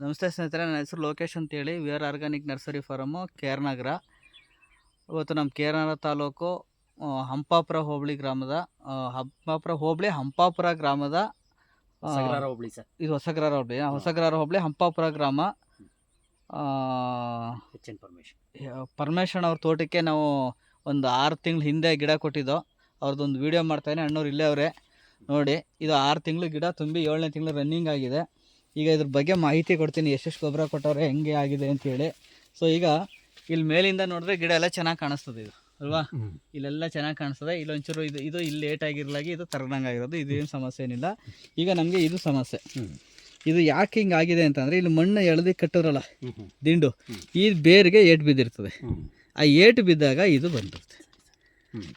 ನಮಸ್ತೆ ಸ್ನೇಹಿತರೆ ನನ್ನ ಹೆಸರು ಲೋಕೇಶ್ ಅಂತೇಳಿ. V R organic nursery farm ಕೇರ್ನಗರ ಇವತ್ತು ನಮ್ಮ ಕೆ ಆರ್ ನಗರ ತಾಲೂಕು ಹಂಪಾಪುರ ಹೋಬಳಿ ಗ್ರಾಮದ ಹಂಪಾಪುರ ಹೋಬಳಿ ಹಂಪಾಪುರ ಗ್ರಾಮದ ಹೋಬಳಿ ಸರ್. ಇದು ಹೊಸಗ್ರಾರ ಹೋಬಳಿ ಹೊಸಗ್ರಾರ ಹೋಬಳಿ ಹಂಪಾಪುರ ಗ್ರಾಮ. ಆ, ಹೆಚ್ ಇನ್ಫಾರ್ಮೇಶನ್ ಯ- ಪರಮೇಶಣ್ಣ ಅವ್ರ ತೋಟಕ್ಕೆ ನಾವು ಒಂದು ಆರು ತಿಂಗಳ ಹಿಂದೆ ಗಿಡ ಕೊಟ್ಟಿದ್ದೋ ಅವ್ರದ್ದೊಂದು ವೀಡಿಯೋ ಮಾಡ್ತಾಯಿನಿ ಅಣ್ಣವ್ರು ಇಲ್ಲೇ ಅವರೇ. ನೋಡಿ ಇದು ಆರು ತಿಂಗಳು ಗಿಡ ತುಂಬಿ ಏಳನೇ ತಿಂಗಳು ರನ್ನಿಂಗ್ ಆಗಿದೆ. ಈಗ ಇದ್ರ ಬಗ್ಗೆ ಮಾಹಿತಿ ಕೊಡ್ತೀನಿ. ಎಷ್ಟೆಷ್ಟು ಗೊಬ್ಬರ ಕೊಟ್ಟವ್ರೆ ಹೆಂಗೆ ಆಗಿದೆ ಅಂತೇಳಿ ಸೊ ಈಗ ಇಲ್ಲಿ ಮೇಲಿಂದ ನೋಡಿದ್ರೆ ಗಿಡ ಎಲ್ಲ ಚೆನ್ನಾಗಿ ಕಾಣಿಸ್ತದೆ ಇದು ಅಲ್ವಾ? ಇಲ್ಲೆಲ್ಲ ಚೆನ್ನಾಗಿ ಕಾಣಿಸ್ತದೆ. ಇಲ್ಲೊಂಚೂರು ಇದು ಇದು ಇಲ್ಲಿ ಲೇಟ್ ಆಗಿರ್ಲಾಗಿ ಇದು ತರದಂಗೆ ಆಗಿರೋದು. ಇದೇನು ಸಮಸ್ಯೆ ಏನಿಲ್ಲ. ಈಗ ನಮಗೆ ಇದು ಸಮಸ್ಯೆ. ಇದು ಯಾಕೆ ಹಿಂಗೆ ಆಗಿದೆ ಅಂತಂದರೆ ಇಲ್ಲಿ ಮಣ್ಣು ಎಳ್ದಿ ಕಟ್ಟಿದ್ರಲ್ಲ ದಿಂಡು ಈ ಬೇರಿಗೆ ಏಟು ಬಿದ್ದಿರ್ತದೆ. ಆ ಏಟು ಬಿದ್ದಾಗ ಇದು ಬಂದಿರುತ್ತೆ.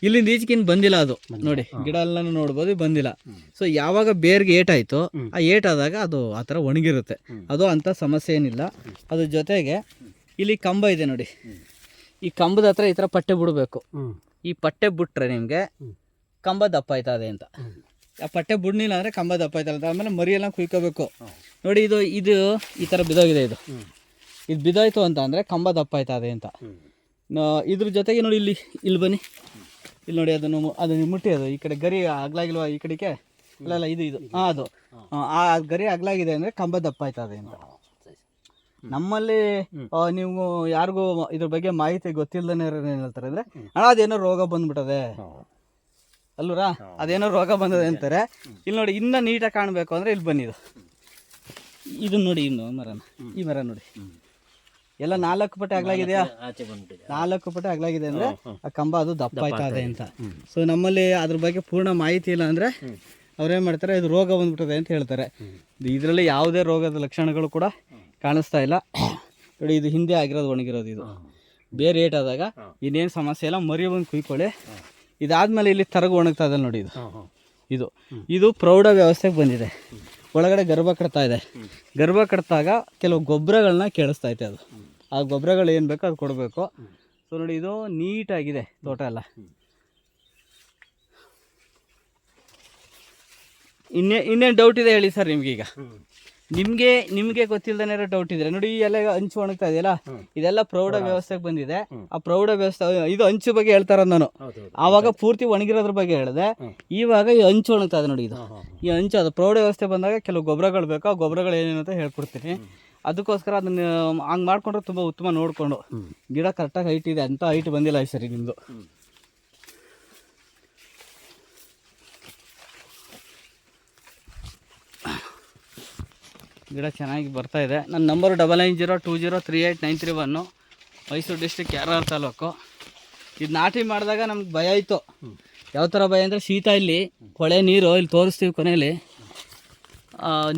ಇಲ್ಲಿಂದ ಈಚೆಗಿನ್ ಬಂದಿಲ್ಲ ಅದು. ನೋಡಿ. ಗಿಡ ಎಲ್ಲ ನೋಡ್ಬೋದು ಬಂದಿಲ್ಲ. ಸೊ ಯಾವಾಗ ಬೇರ್ಗೆ ಏಟಾಯ್ತು. ಆ ಏಟಾದಾಗ ಅದು ಆ ಥರ ಒಣಗಿರುತ್ತೆ. ಅದು ಅಂಥ ಸಮಸ್ಯೆ ಏನಿಲ್ಲ. ಅದ್ರ ಜೊತೆಗೆ ಇಲ್ಲಿ ಕಂಬ ಇದೆ ನೋಡಿ. ಈ ಕಂಬದ ಹತ್ರ ಈ ಥರ ಪಟ್ಟೆ ಬಿಡಬೇಕು. ಈ ಪಟ್ಟೆ ಬಿಟ್ರೆ ನಿಮಗೆ ಕಂಬ ದಪ್ಪ ಆಯ್ತದೆ ಅಂತ. ಆ ಪಟ್ಟೆ ಬಿಡ್ನಿಲ್ಲ ಅಂದರೆ ಕಂಬ ದಪ್ಪ ಆಯ್ತಲ್ಲ ಆಮೇಲೆ ಮರಿ ಎಲ್ಲ ಕುಯ್ಕೋಬೇಕು. ನೋಡಿ ಇದು ಇದು ಈ ಥರ ಬಿದೋಗಿದೆ ಇದು. ಇದು ಬಿದೋಯ್ತು ಅಂತ ಅಂದರೆ ಕಂಬ ದಪ್ಪ ಆಯ್ತದೆ ಅಂತ. ಇದ್ರ ಜೊತೆಗೆ ನೋಡಿ ಇಲ್ಲಿ ಇಲ್ಲಿ ಬನ್ನಿ. ಇಲ್ಲಿ ನೋಡಿ ಅದನ್ನು ಅದನ್ನು ಮುಟ್ಟಿ ಅದು ಈ ಕಡೆ ಗರಿ ಆಗ್ಲಾಗಿಲ್ವಾ ಈ ಕಡೆಗೆ? ಇಲ್ಲ ಇಲ್ಲ ಇದು ಇದು. ಹಾಂ ಅದು. ಆ, ಆ ಗರಿ ಆಗ್ಲಾಗಿದೆ ಅಂದರೆ ಕಂಬ ದಪ್ಪ ಆಯ್ತು ಅದರಿಂದ ನಮ್ಮಲ್ಲಿ ನೀವು ಯಾರಿಗೂ ಇದ್ರ ಬಗ್ಗೆ ಮಾಹಿತಿ ಗೊತ್ತಿಲ್ಲದೇ ಏನು ಹೇಳ್ತಾರೆ ಅಂದರೆ ಅಣ್ಣ ಅದೇನೋ ರೋಗ ಬಂದ್ಬಿಟ್ಟದೆ. ಅಲ್ವರಾ ಅದೇನೋ ರೋಗ ಬಂದದೆ ಅಂತಾರೆ. ಇಲ್ಲಿ ನೋಡಿ ಇನ್ನೂ ನೀಟಾಗಿ ಕಾಣಬೇಕು ಅಂದರೆ ಇಲ್ಲಿ ಬನ್ನಿ ಇದು. ಇದನ್ನ ನೋಡಿ ಇನ್ನು ಮರನ. ಈ ಮರ ನೋಡಿ. ಎಲ್ಲ ನಾಲ್ಕು ಪಟ್ಟೆ ಅಗ್ಲಾಗಿದೆಯಾ ಆಚೆ ಬಂದ್ಬಿಟ್ಟಿದೆ. ನಾಲ್ಕು ಪಟ್ಟೆ ಅಗ್ಲಾಗಿದೆ ಅಂದ್ರೆ ಆ ಕಂಬ ಅದು ದಪ್ಪ ಆಯ್ತದೆ ಅಂತ. ಸೊ ನಮ್ಮಲ್ಲಿ ಅದ್ರ ಬಗ್ಗೆ ಪೂರ್ಣ ಮಾಹಿತಿ ಇಲ್ಲ ಅಂದ್ರೆ ಅವ್ರೇನ್ ಮಾಡ್ತಾರೆ ಇದು ರೋಗ ಬಂದ್ಬಿಟ್ಟದೆ ಅಂತ ಹೇಳ್ತಾರೆ. ಇದರಲ್ಲಿ ಯಾವುದೇ ರೋಗದ ಲಕ್ಷಣಗಳು ಕೂಡ ಕಾಣಿಸ್ತಾ ಇಲ್ಲ. ನೋಡಿ ಇದು ಹಿಂದೆ ಆಗಿರೋದು ಒಣಗಿರೋದು ಇದು. ಬೇರೆ ರೇಟ್ ಆದಾಗ ಇನ್ನೇನು ಸಮಸ್ಯೆ ಇಲ್ಲ ಮರಿ ಬಂದು ಕುಯ್ಕೊಳ್ಳಿ. ಇದಾದ್ಮೇಲೆ ಇಲ್ಲಿ ತರಗು ಒಣಗ್ತಾ ಇದೆ ನೋಡಿ ಇದು. ಇದು. ಇದು ಪ್ರೌಢ ವ್ಯವಸ್ಥೆಗೆ ಬಂದಿದೆ. ಒಳಗಡೆ ಗರ್ಭ ಕಟ್ತಾ ಇದೆ. ಗರ್ಭ ಕಟ್ಟಾಗ ಕೆಲವು ಗೊಬ್ಬರಗಳನ್ನ ಕೇಳಿಸ್ತಾ ಐತೆ ಅದು. ಆ ಗೊಬ್ಬರಗಳು ಏನು ಬೇಕೋ ಅದು ಕೊಡಬೇಕು. ಸೊ ನೋಡಿ ಇದು ನೀಟಾಗಿದೆ ತೋಟ ಎಲ್ಲ. ಇನ್ನೇ ಇನ್ನೇನು ಡೌಟ್ ಇದೆ ಹೇಳಿ ಸರ್ ನಿಮ್ಗೀಗ? ನಿಮಗೆ ನಿಮಗೆ ಗೊತ್ತಿಲ್ಲದೇ ಇರೋ ಡೌಟ್ ಇದ್ರೆ ನೋಡಿ ಈ ಎಲ್ಲ ಹಂಚು ಒಣಗ್ತಾ ಇದೆಯಲ್ಲ? ಇದೆಲ್ಲ ಪ್ರೌಢ ವ್ಯವಸ್ಥೆಗೆ ಬಂದಿದೆ. ಆ ಪ್ರೌಢ ವ್ಯವಸ್ಥೆ ಇದು ಹಂಚು ಬಗ್ಗೆ ಹೇಳ್ತಾರ ನಾನು. ಆವಾಗ ಪೂರ್ತಿ ಒಣಗಿರೋದ್ರ ಬಗ್ಗೆ ಹೇಳಿದೆ. ಇವಾಗ ಈ ಹಂಚು ಒಣಗ್ತಾ ಇದೆ ನೋಡಿ ಇದು. ಈ ಹಂಚು ಅದು ಪ್ರೌಢ ವ್ಯವಸ್ಥೆ ಬಂದಾಗ ಕೆಲವು ಗೊಬ್ಬರಗಳು ಬೇಕು ಆ ಗೊಬ್ಬರಗಳು ಏನೇನು ಅಂತ ಹೇಳ್ಕೊಡ್ತೀನಿ. ಅದಕ್ಕೋಸ್ಕರ ಅದನ್ನ ಹಂಗೆ ಮಾಡ್ಕೊಂಡ್ರೆ ತುಂಬ ಉತ್ತಮ ನೋಡಿಕೊಂಡು. ಗಿಡ ಕರೆಕ್ಟಾಗಿ ಹೈಟ್ ಇದೆ ಅಂತ ಹೈಟ್ ಬಂದಿಲ್ಲ ಈ ಸರಿ ನಿಮ್ಮದು ಗಿಡ ಚೆನ್ನಾಗಿ ಬರ್ತಾ ಇದೆ. ನನ್ನ number double nine zero two zero three eight nine three one Mysuru district ಯಾರ ತಾಲೂಕು. ಇದು ನಾಟಿ ಮಾಡಿದಾಗ ನಮ್ಗೆ ಭಯ ಇತ್ತು ಯಾವ ಥರ ಭಯ ಅಂದರೆ ಶೀತ ಇಲ್ಲಿ ಹೊಳೆ ನೀರು ಇಲ್ಲಿ ತೋರಿಸ್ತೀವಿ ಕೊನೆಯಲ್ಲಿ.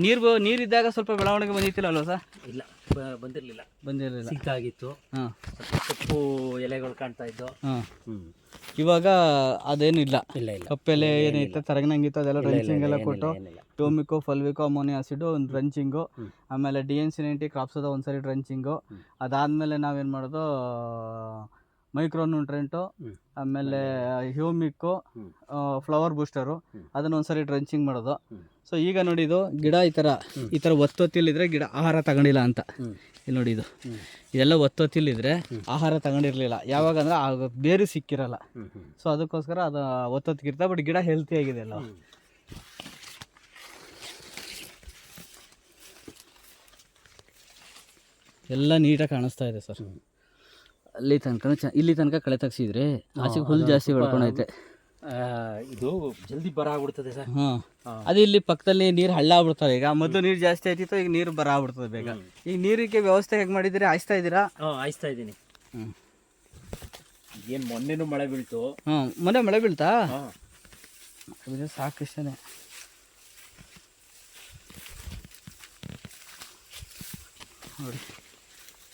ನೀರು ನೀರಿದ್ದಾಗ ಸ್ವಲ್ಪ ಬೆಳವಣಿಗೆ ಬಂದಿತ್ತಿಲ್ಲ ಅಲ್ವಾ ಸರ್? ಇಲ್ಲ ಬಂದಿರಲಿಲ್ಲ. ಬಂದಿರ್ಲಿಲ್ಲ. ಬಂದಿರಲಿಲ್ಲ ಸಿಕ್ಕಾಗಿತ್ತು ಹಾಂ. ಕಪ್ಪು ಎಲೆಗಳು ಕಾಣ್ತಾ ಇದ್ದು ಹಾಂ. ಇವಾಗ ಅದೇನಿಲ್ಲ ಇಲ್ಲ. ಇಲ್ಲ ಕಪ್ಪೆಲೆ ಏನೈತೆ ತರಗಿನಂಗಿತ್ತು ಅದೆಲ್ಲ ರಂಚಿಂಗ್ ಎಲ್ಲ ಕೊಟ್ಟು ಏನಿಲ್ಲ. ಟೋಮಿಕೋ ಫಲ್ವಿಕೋ ಅಮೋನಿಯಾ ಆಸಿಡು ಒಂದು ರಂಚಿಂಗು ಆಮೇಲೆ ಡಿ ಎನ್ ಸಿ ನೈಂಟಿ ಕ್ರಾಪ್ಸದ ಒಂದು ಸರಿ ಡ್ರಂಚಿಂಗು ಅದಾದಮೇಲೆ ನಾವೇನು ಮಾಡೋದು ಮೈಕ್ರೋ ನ್ಯೂಟ್ರೆಂಟು. ಆಮೇಲೆ ಹ್ಯೂಮಿಕ್ಕು ಫ್ಲವರ್ ಬೂಸ್ಟರು ಅದನ್ನೊಂದ್ಸರಿ ಅದನ್ನ ಒಂದ್ಸರಿ ಡ್ರಂಚಿಂಗ್ ಮಾಡೋದು. ಸೊ ಈಗ ನೋಡಿ ಇದು ಗಿಡ ಈ ಥರ ಈ ಥರ ಒತ್ತೊತ್ತಿಲ್ಲಿದ್ರೆ ಗಿಡ ಆಹಾರ ತಗೊಂಡಿಲ್ಲ ಅಂತ. ಇಲ್ಲಿ ನೋಡಿ ಇದು. ಇದೆಲ್ಲ ಒತ್ತೊತ್ತಿಲ್ಲಿದ್ರೆ ಆಹಾರ ತಗೊಂಡಿರಲಿಲ್ಲ. ಯಾವಾಗ ಅಂದರೆ ಬೇರು ಸಿಕ್ಕಿರಲ್ಲ. ಸೊ ಅದಕ್ಕೋಸ್ಕರ ಅದು ಒತ್ತೊತ್ತಿಗಿರ್ತಾ ಬಟ್ ಗಿಡ ಹೆಲ್ತಿ ಆಗಿದೆ ಅಲ್ಲ ಎಲ್ಲ ನೀಟಾಗಿ ಕಾಣಿಸ್ತಾ ಇದೆ ಸರ್. ಅಲ್ಲಿ ತನಕ ಇಲ್ಲಿ ತನಕ ಕಳೆ ತೆಗ್ಸಿದ್ರೆ? ಆಚೆಗೆ ಹುಲ್ಲು ಜಾಸ್ತಿ ಬೆಳ್ಕೊಂಡೈತೆ. ಇದು ಜಲ್ದಿ ಬರ ಆಗ್ಬಿಡ್ತದೆ ಸರ್. ಹಾಂ. ಅದು ಇಲ್ಲಿ ಪಕ್ಕದಲ್ಲಿ ನೀರು ಹಳ್ಳ ಆಗ್ಬಿಡ್ತದೆ. ಈಗ ಮೊದಲು ನೀರು ಜಾಸ್ತಿ ಆಯ್ತಿತ್ತು ಈಗ ನೀರು ಬರ ಆಗ್ಬಿಡ್ತದೆ ಬೇಗ. ಈಗ ನೀರಿಗೆ ವ್ಯವಸ್ಥೆ ಹೇಗೆ ಮಾಡಿದಿರಿ ಆಯ್ತಾ ಇದ್ದೀರಾ? ಹಾಂ ಆಯ್ತಾ ಇದ್ದೀನಿ. ಹ್ಞೂ ಏನು ಮೊನ್ನೆನೂ ಮಳೆ ಬೀಳ್ತು. ಹಾಂ ಮೊನ್ನೆ ಮಳೆ ಬೀಳ್ತಾ? ಹಾಂ. ಇದು ಸಾಕಿಷ್ಟೇ ನೋಡಿ.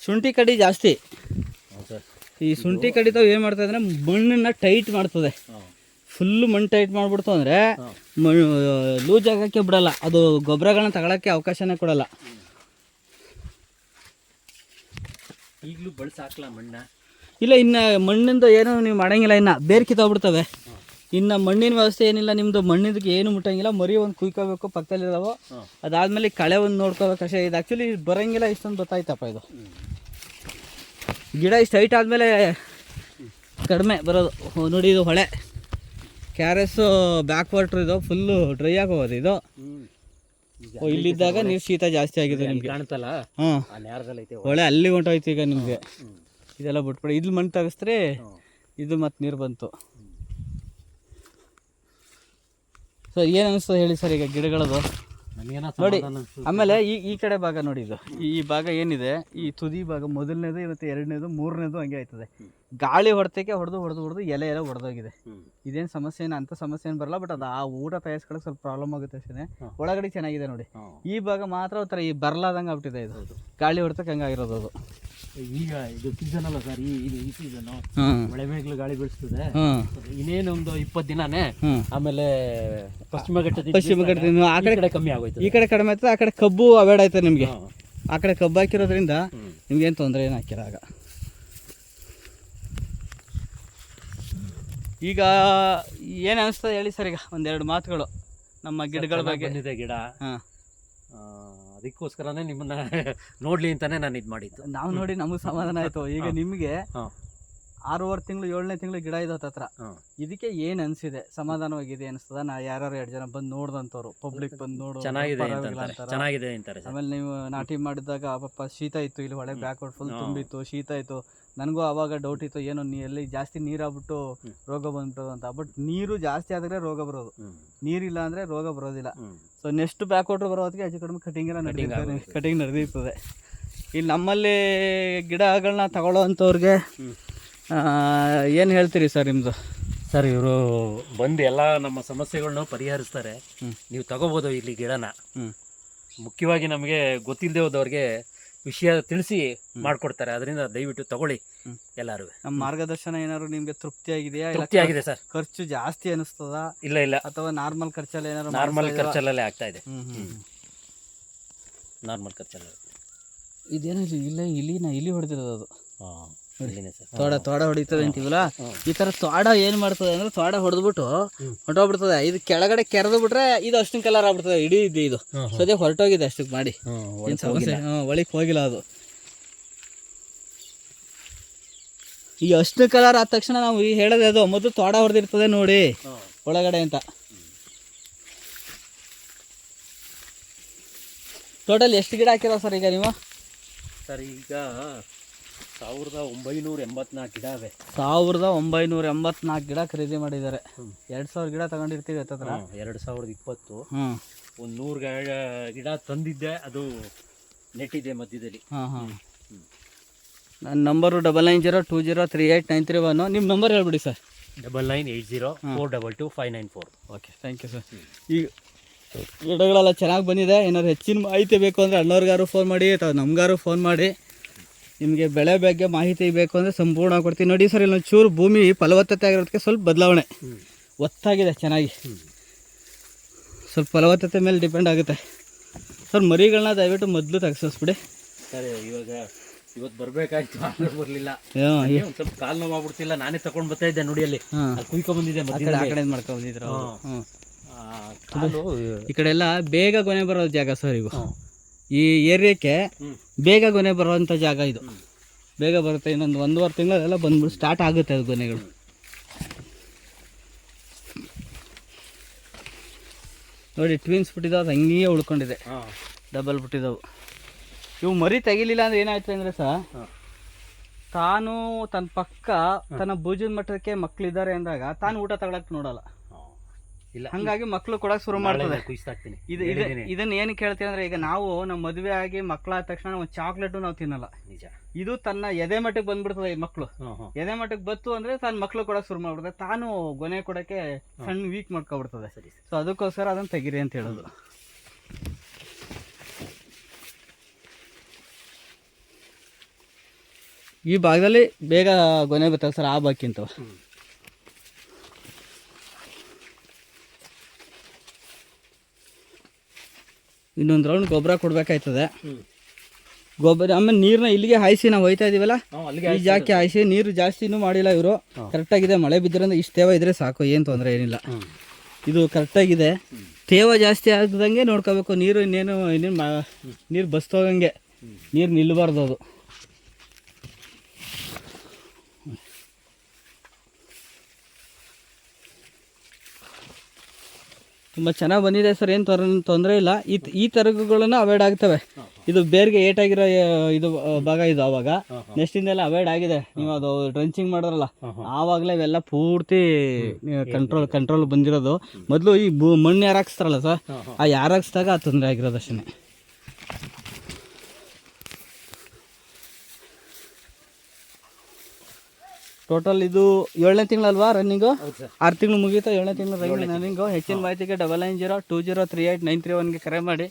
ಶುಂಠಿ ಕಡಿ ಜಾಸ್ತಿ. ಈ ಶುಂಠಿ ಕಡಿತಾವ್ ಏನು ಮಾಡ್ತದೆ ಅಂದರೆ ಮಣ್ಣನ್ನು ಟೈಟ್ ಮಾಡ್ತದೆ. ಫುಲ್ ಫುಲ್ಲು ಮಣ್ಣು ಟೈಟ್ ಮಾಡ್ಬಿಡ್ತು ಅಂದರೆ ಲೂಸ್ ಆಗಕ್ಕೆ ಬಿಡಲ್ಲ. ಅದು ಗೊಬ್ಬರಗಳನ್ನ ತಗೊಳಕ್ಕೆ ಅವಕಾಶನೇ ಕೊಡಲ್ಲ. ಈಗಲೂ ಬಳಸಾಕಲ್ಲ ಮಣ್ಣ? ಇಲ್ಲ ಇನ್ನು ಮಣ್ಣಿಂದ ಏನೂ ನೀವು ಮಾಡಂಗಿಲ್ಲ ಇನ್ನು ಬೇರೆ ಕಿತ್ತೋಗ್ಬಿಡ್ತವೆ. ಇನ್ನು ಮಣ್ಣಿನ ವ್ಯವಸ್ಥೆ ಏನಿಲ್ಲ ನಿಮ್ಮದು ಮಣ್ಣಿದಕ್ಕೆ ಏನು ಮುಟ್ಟಂಗಿಲ್ಲ ಮರಿ ಒಂದು ಕುಯ್ಕೋಬೇಕು ಪಕ್ಕದಲ್ಲಿದ್ದಾವೆ ಇದಾವೋ ಅದಾದ್ಮೇಲೆ ಕಳೆ ಒಂದು ನೋಡ್ಕೋಬೇಕು ಅಷ್ಟೇ ಇದು ಆ್ಯಕ್ಚುಲಿ ಬರೋಂಗಿಲ್ಲ ಇಷ್ಟೊಂದು ಗೊತ್ತಾಯ್ತಪ್ಪ ಇದು. ಗಿಡ ಇಷ್ಟು ಹೈಟ್ ಆದಮೇಲೆ ಕಡಿಮೆ ಬರೋದು. ನೋಡಿ ಇದು ಹೊಳೆ. K R S back water ಇದು ಫುಲ್ಲು ಡ್ರೈ ಆಗೋದು ಇದು ಇಲ್ಲಿದ್ದಾಗ ನೀರು ಶೀತ ಜಾಸ್ತಿ ಆಗಿದೆ ನಿಮ್ಗೆ. ಕಾಣ್ತಲ್ಲ? ಹೊಳೆ. ಅಲ್ಲಿ ಹೊಂಟೋಯ್ತು ಈಗ ನಿಮಗೆ. ಇದೆಲ್ಲ ಬಿಟ್ಬಿಡಿ. ಇದು ಮಣ್ಣು ತೆಗೆಸ್ತ್ರಿ ಇದು ಮತ್ತು ನೀರು ಬಂತು. ಸರ್ ಏನು ಅನಿಸ್ತದೆ ಹೇಳಿ ಸರ್ ಈಗ ಗಿಡಗಳದು? ನೋಡಿ ಆಮೇಲೆ ಈ ಈ ಕಡೆ ಭಾಗ ನೋಡಿ ಇದು. ಈ ಭಾಗ ಏನಿದೆ? ಈ ತುದಿ ಭಾಗ ಮೊದಲನೇದು ಇವತ್ತು ಎರಡನೇದು ಮೂರನೇದು ಹಂಗೆ ಆಯ್ತದೆ. ಗಾಳಿ ಹೊಡೆತಕ್ಕೆ ಹೊಡೆದು ಹೊಡೆದು ಹೊಡೆದು ಎಲೆ ಎಲ್ಲ ಹೊಡೆದೋಗಿದೆ. ಇದೇನು ಸಮಸ್ಯೆ ಏನು? ಅಂತ ಸಮಸ್ಯೆ ಏನು ಬರಲ್ಲ ಬಟ್ ಅದು ಆ ಊಟ ತಯಾರಿಸ್ಕೊಳ್ಳೋಕೆ ಸ್ವಲ್ಪ ಪ್ರಾಬ್ಲಮ್ ಆಗುತ್ತೆ ಅಷ್ಟೇ. ಒಳಗಡೆ ಚೆನ್ನಾಗಿದೆ ನೋಡಿ. ಈ ಭಾಗ ಮಾತ್ರ ಒಂಥರ ಈ ಬರ್ಲಾದಂಗೆ ಆಗ್ಬಿಟ್ಟಿದೆ ಇದು. ಗಾಳಿ ಹೊಡೆತಕ್ಕೆ ಹಂಗಾಗಿರೋದು ಅದು. ಈಗ ಇದು ಸೀಸನ್ ಅಲ್ಲ ಸರ್ ಈ ಇದು ಈ ಸೀಸನ್ ಮಳೆ ಮೇಘಲು ಗಾಳಿ ಬೀಳಿಸ್ತದೆ. ಇನ್ನೇನೊಂದು ಇಪ್ಪತ್ತು ದಿನಾನೇ ಆಮೇಲೆ ಪಶ್ಚಿಮ ಘಟ್ಟದ ಪಶ್ಚಿಮ ಘಟ್ಟದಿಂದ ಆ ಕಡೆ ಕಡೆ ಕಮ್ಮಿ ಆಗೋಯ್ತು ಈ ಕಡೆ ಕಡಿಮೆ ಆಯ್ತದೆ ಆ ಕಡೆ ಕಬ್ಬು ಅವೇಡ್ ಆಯ್ತದೆ ನಿಮಗೆ. ಆ ಕಡೆ ಕಬ್ಬು ಹಾಕಿರೋದ್ರಿಂದ ನಿಮ್ಗೆ ನಿಮ್ಗೇನು ತೊಂದರೆ ಏನು ಹಾಕಿಲ್ಲ ಆಗ. ಈಗ ಏನು ಅನಿಸ್ತದೆ ಹೇಳಿ ಸರ್ ಈಗ ಒಂದೆರಡು ಮಾತುಗಳು. ನಮ್ಮ ಗಿಡಗಳ ಬಗ್ಗೆ. ಗಿಡ. ಹಾಂ. ಅದಕ್ಕೋಸ್ಕರನೇ ನಿಮ್ಮನ್ನ ನೋಡ್ಲಿ ಅಂತಾನೆ ನಾನು ಇದು ಮಾಡಿದ್ದು. ನಾವು ನೋಡಿ ನಮಗೆ ಸಮಾಧಾನ ಆಯ್ತು. ಈಗ ನಿಮಗೆ ಆರೂವರೆ ತಿಂಗಳು ಏಳನೇ ತಿಂಗಳು ಗಿಡ ಇದೆ ಹತ್ರ ಇದಕ್ಕೆ ಏನು ಅನ್ಸಿದೆ? ಸಮಾಧಾನವಾಗಿದೆ ಅನಿಸ್ತದ? ನಾ ಯಾರು ಎರಡು ಜನ ಬಂದು ನೋಡ್ದಂತವ್ರು. ಪಬ್ಲಿಕ್ ಬಂದು ನೋಡು ಚೆನ್ನಾಗಿದೆ ಚೆನ್ನಾಗಿದೆ ಅಂತಾರೆ ಆಮೇಲೆ ನೀವು ನಾಟಿ ಮಾಡಿದಾಗ ಪಾಪ ಶೀತ ಇತ್ತು ಇಲ್ಲಿ ಒಳಗೆ ಬ್ಯಾಕ್ವರ್ಡ್ ಫುಲ್ ತುಂಬಿತ್ತು ಶೀತ ಇತ್ತು. ನನಗೂ ಅವಾಗ ಡೌಟ್ ಇತ್ತು ಏನೋ ನೀ ಎಲ್ಲಿ ಜಾಸ್ತಿ ನೀರಾಗ್ಬಿಟ್ಟು ಆಗ್ಬಿಟ್ಟು ರೋಗ ಬಂದ್ಬಿಟ್ಟೋದು ಅಂತ. ಬಟ್ ನೀರು ಜಾಸ್ತಿ ಆದರೆ ರೋಗ ಬರೋದು. ನೀರಿಲ್ಲ ಅಂದರೆ ರೋಗ ಬರೋದಿಲ್ಲ. ಸೊ ನೆಕ್ಸ್ಟ್ ಬ್ಯಾಕ್ ವಾಟ್ರ್ ಬರೋದಕ್ಕೆ ಹೆಚ್ಚು ಕಡಿಮೆ ಕಟಿಂಗ್ ಎಲ್ಲ. ಕಟಿಂಗ್ ನಡೆದಿರ್ತದೆ. ಇಲ್ಲಿ ನಮ್ಮಲ್ಲಿ ಗಿಡಗಳನ್ನ ತಗೊಳ್ಳೋ ಅಂಥವ್ರಿಗೆ ಏನು ಹೇಳ್ತೀರಿ ಸರ್ ನಿಮ್ಮದು ಸರ್ ಇವರು ಬಂದು ಎಲ್ಲ ನಮ್ಮ ಸಮಸ್ಯೆಗಳನ್ನ ಪರಿಹರಿಸ್ತಾರೆ. ನೀವು ತಗೋಬೋದು ಇಲ್ಲಿ ಗಿಡನ. ಮುಖ್ಯವಾಗಿ ನಮಗೆ ಗೊತ್ತಿಲ್ಲದೆ ಹೋದವ್ರಿಗೆ ವಿಷಯ ತಿಳಿಸಿ ಮಾಡ್ಕೊಡ್ತಾರೆ. ಅದರಿಂದ ದಯವಿಟ್ಟು ತಗೊಳ್ಳಿ ಎಲ್ಲಾರು. ನಮ್ಮ ಮಾರ್ಗದರ್ಶನ ಏನಾದ್ರು ನಿಮಗೆ ತೃಪ್ತಿ ಆಗಿದೆಯಾ ಇಲ್ಲ ತೃಪ್ತಿ ಆಗಿದೆ ಸರ್. ಖರ್ಚು ಜಾಸ್ತಿ ಅನಿಸ್ತದ? ಇಲ್ಲ ಇಲ್ಲ. ಅಥವಾ ನಾರ್ಮಲ್ ಖರ್ಚಲ್ಲಿ ಏನಾದ್ರು ನಾರ್ಮಲ್ ಖರ್ಚಲ್ಲೇ ಆಗ್ತಾ ಇದೆ. ಹ್ಮ್ ಹ್ಮ್ ಹ್ಮ್. ನಾರ್ಮಲ್ ಖರ್ಚಲ್ಲೇ. ಇದೇನೋ ಇಲ್ಲಿ ಇಲ್ಲ ಇಲಿನ ಇಲಿ ಹೊಡೆದಿರೋದು ಅದು. ತೋಡ ತೋಡ ಹೊಡಿತದೆ ಅಂತೀವಲ್ಲ. ಈ ತರ ತೋಡ ಏನ್ ಮಾಡ್ತದೆ ಅಂದ್ರೆ ತೋಡ ಹೊಡೆದ್ಬಿಟ್ಟು. ಹೊರಟೋಗ್ಬಿಡ್ತದೆ ಇದು ಕೆಳಗಡೆ ಕೆರೆದು ಬಿಟ್ರೆ ಇದು ಅಷ್ಟಿನ ಕಲರ್ ಆಗ್ಬಿಡ್ತದೆ. ಇಡೀ ಇದು ಇದು. ಸದ್ಯ ಹೊರಟೋಗಿದೆ ಅಷ್ಟಕ್ಕೆ ಮಾಡಿ. ಒಳಗೆ ಹೋಗಿಲ್ಲ. ಅದು. ಈ ಅಷ್ಟು ಕಲರ್ ಆದ ತಕ್ಷಣ ನಾವು ಈ ಹೇಳದೆ ಅದು ಮೊದಲು ತೋಡ ಹೊಡೆದಿರ್ತದೆ ನೋಡಿ. ಒಳಗಡೆ ಅಂತ. ಟೋಟಲ್ ಎಷ್ಟು ಗಿಡ ಹಾಕಿರೋ ಸರ್ ಈಗ ನೀವು? ಸರ್ ಈಗ ಸಾವಿರದ ಒಂಬೈನೂರ ಎಂಬತ್ನಾಲ್ಕು ಗಿಡ ಅವೆ ಸಾವಿರದ ಒಂಬೈನೂರ ಎಂಬತ್ನಾಲ್ಕು ಗಿಡ ಖರೀದಿ ಮಾಡಿದ್ದಾರೆ. ಎರಡು ಸಾವಿರ ಗಿಡ ತಗೊಂಡಿರ್ತೀವಿ ಹತ್ತತ್ರ ಎರಡು ಸಾವಿರದ ಇಪ್ಪತ್ತು. ಒಂದು ನೂರು ಗಿಡ ಗಿಡ ತಂದಿದ್ದೆ ಅದು ನೆಟ್ಟಿದೆ ಮಧ್ಯದಲ್ಲಿ. ಹಾಂ ಹಾಂ. ನನ್ನ number double nine zero two zero three eight nine three one. ನಿಮ್ಮ ನಂಬರ್ ಹೇಳ್ಬಿಡಿ sir. Double nine eight zero four double two five nine four. Okay thank you sir ಈಗ ಗಿಡಗಳೆಲ್ಲ ಚೆನ್ನಾಗಿ ಬಂದಿದೆ. ಏನಾದ್ರು ಹೆಚ್ಚಿನ ಮಾಹಿತಿ ಬೇಕು ಅಂದರೆ ಅಣ್ಣವ್ರಿಗಾರು ಫೋನ್ ಮಾಡಿ ಅಥವಾ ನಮಗಾರು ಫೋನ್ ಮಾಡಿ. ನಿಮಗೆ ಬೆಳೆ ಬಗ್ಗೆ ಮಾಹಿತಿ ಬೇಕು ಅಂದರೆ ಸಂಪೂರ್ಣ ಕೊಡ್ತೀನಿ. ನೋಡಿ ಸರ್ ಇಲ್ಲಿ ಚೂರು ಭೂಮಿ ಫಲವತ್ತತೆ ಆಗಿರೋದಕ್ಕೆ ಸ್ವಲ್ಪ ಬದಲಾವಣೆ. ಒತ್ತಾಗಿದೆ ಚೆನ್ನಾಗಿ. ಸ್ವಲ್ಪ ಫಲವತ್ತತೆ ಮೇಲೆ ಡಿಪೆಂಡ್ ಆಗುತ್ತೆ. ಸರ್ ಮರಿಗಳನ್ನ ದಯವಿಟ್ಟು ಮೊದಲು ಬಿಡಿ ಸರ್ ಇವಾಗ ಇವತ್ತು ಬರಬೇಕಾಯ್ತು ಬರಲಿಲ್ಲ. ಒಂದು ಸ್ವಲ್ಪ ಕಾಲು ನೋವು ಆಗ್ಬಿಡ್ತಿಲ್ಲ ನಾನೇ ತಗೊಂಡು ಬರ್ತಾ ಇದ್ದೆ ನೋಡಿ ಅಲ್ಲಿ. ಕುಯ್ಕೊಂಡ್ ಬಂದಿದ್ದೆ ಆ ಆ ಕಡೆ ಮಾಡ್ಕೊಂಡು ಬಂದಿದ್ರು ಈ ಕಡೆ ಎಲ್ಲ ಬೇಗ ಕೊನೆ ಬರೋ ಜಾಗ ಸರ್ ಇವು. ಈ ಏರಿಯಾಕ್ಕೆ ಬೇಗ ಗೊನೆ ಬರುವಂಥ ಜಾಗ ಇದು ಬೇಗ ಬರುತ್ತೆ ಇನ್ನೊಂದು ಒಂದೂವರೆ ತಿಂಗಳೆಲ್ಲ ಬಂದ್ಬಿಟ್ಟು ಸ್ಟಾರ್ಟ್ ಆಗುತ್ತೆ ಅದು ಗೊನೆಗಳು ನೋಡಿ ಟ್ವಿನ್ಸ್ ಬಿಟ್ಟಿದ್ದಾವೆ ಅದು ಹಂಗೇ ಉಳ್ಕೊಂಡಿದೆ. ಡಬಲ್ ಬಿಟ್ಟಿದ್ದಾವೆ ಇವು ಮರಿ ತೆಗಿಲಿಲ್ಲ ಅಂದ್ರೆ ಏನಾಯ್ತು ಅಂದರೆ ಸಹ. ತಾನು ತನ್ನ ಪಕ್ಕ ತನ್ನ ಭುಜದ ಮಟ್ಟಕ್ಕೆ ಮಕ್ಕಳಿದ್ದಾರೆ ಅಂದಾಗ ತಾನು ಊಟ ತಗೊಳಕ್ ನೋಡಲ್ಲ. ಇಲ್ಲ ಹಂಗಾಗಿ ಮಕ್ಕಳು ಕೂಡ ಶುರು ಮಾಡ್ತದೆ. ಇದು ಇದು ಇದನ್ನ ಏನು ಕೇಳ್ತೀವಿ ಅಂದ್ರೆ ಈಗ ನಾವು ನಮ್ಮ ಮದುವೆ ಆಗಿ ಮಕ್ಕಳಾದ ತಕ್ಷಣ ಒಂದು ಚಾಕ್ಲೇಟು ನಾವು ತಿನ್ನಲ್ಲ. ನಿಜ. ಇದು ತನ್ನ ಎದೆ ಮಟ್ಟಕ್ಕೆ ಬಂದ್ಬಿಡ್ತದೆ ಈ ಮಕ್ಕಳು ಎದೆ ಮಟ್ಟಕ್ಕೆ ಬತ್ತು ಅಂದ್ರೆ ತನ್ನ ಮಕ್ಕಳು ಕೂಡ ಶುರು ಮಾಡ್ಬಿಡ್ತದೆ. ತಾನು ಗೊನೆ ಕೊಡಕ್ಕೆ ಸಣ್ಣ ವೀಕ್ ಮಾಡ್ಕೊಬಿಡ್ತದೆ. ಸರಿ ಸೊ ಅದಕ್ಕೋಸ್ಕರ ಅದನ್ನ ತೆಗಿರಿ ಅಂತ ಹೇಳೋದು. ಈ ಭಾಗದಲ್ಲಿ ಬೇಗ ಗೊನೆ ಬರ್ತವೆ ಸರ್ ಆ ಬಾಕಿಂತ ಇನ್ನೊಂದು ರೌಂಡ್ ಗೊಬ್ಬರ ಕೊಡ್ಬೇಕಾಯ್ತದೆ. ಗೊಬ್ಬರ ಆಮೇಲೆ ನೀರನ್ನ ಇಲ್ಲಿಗೆ ಹಾಯಿಸಿ ನಾವು ಹೋಯ್ತಾ ಇದೀವಲ್ಲ? ಈ ಜಾಕಿ ಹಾಯಿಸಿ ನೀರು ಜಾಸ್ತಿನೂ ಮಾಡಿಲ್ಲ ಇವರು. ಕರೆಕ್ಟಾಗಿದೆ ಮಳೆ ಬಿದ್ದಿರೋದ್ರೆ ಇಷ್ಟು ತೇವ ಇದ್ರೆ ಸಾಕು ಏನು ತೊಂದರೆ ಏನಿಲ್ಲ. ಇದು ಕರೆಕ್ಟಾಗಿದೆ ತೇವ ಜಾಸ್ತಿ ಆಗದಂಗೆ ನೋಡ್ಕೋಬೇಕು ನೀರು ಇನ್ನೇನು ಇನ್ನೇನು ನೀರು ಬಸ್ತೋಗಂಗೆ ನೀರು ನಿಲ್ಲಬಾರ್ದು ಅದು. ತುಂಬ ಚೆನ್ನಾಗಿ ಬಂದಿದೆ ಸರ್ ಏನು ತೊಂದರೆ ತೊಂದರೆ ಇಲ್ಲ. ಈ ಈ ತರಗುಗಳನ್ನು ಅವಾಯ್ಡ್ ಆಗ್ತವೆ. ಇದು ಬೇರ್ಗೆ ಏಟಾಗಿರೋ ಇದು ಭಾಗ ಇದು ಅವಾಗ. ನೆಕ್ಸ್ಟಿಂದೆಲ್ಲ ಅವಾಯ್ಡ್ ಆಗಿದೆ. ನೀವು ಅದು ಡ್ರೆಂಚಿಂಗ್ ಮಾಡಿದ್ರಲ್ಲ ಆವಾಗಲೇ ಇವೆಲ್ಲ ಪೂರ್ತಿ ಕಂಟ್ರೋಲ್ ಕಂಟ್ರೋಲ್ ಬಂದಿರೋದು. ಮೊದಲು ಈ ಭೂ ಮಣ್ಣು ಯಾರು ಹಾಕ್ಸ್ತಾರಲ್ಲ ಸರ್ ಆ ಯಾರು ಹಾಕ್ಸ್ದಾಗ ಆ ತೊಂದರೆ ಆಗಿರೋದು ಅಷ್ಟೇ ಟೋಟಲ್ ಇದು ಏಳನೇ ತಿಂಗಳಲ್ವಾ ರನ್ನಿಂಗು ಆರು ತಿಂಗಳು ಮುಗೀತಾ ಏಳನೇ ತಿಂಗಳು ರನ್ನಿಂಗು ಹೆಚ್ಚಿನ ಮಾಹಿತಿಗೆ double nine zero two zero three eight nine three ಒನ್ಗೆ ಕರೆ ಮಾಡಿ.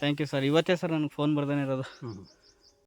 ಥ್ಯಾಂಕ್ ಯು ಸರ್ ಇವತ್ತೇ ಸರ್ ನನಗೆ ಫೋನ್ ಬರ್ದೇನೆ ಇರೋದು.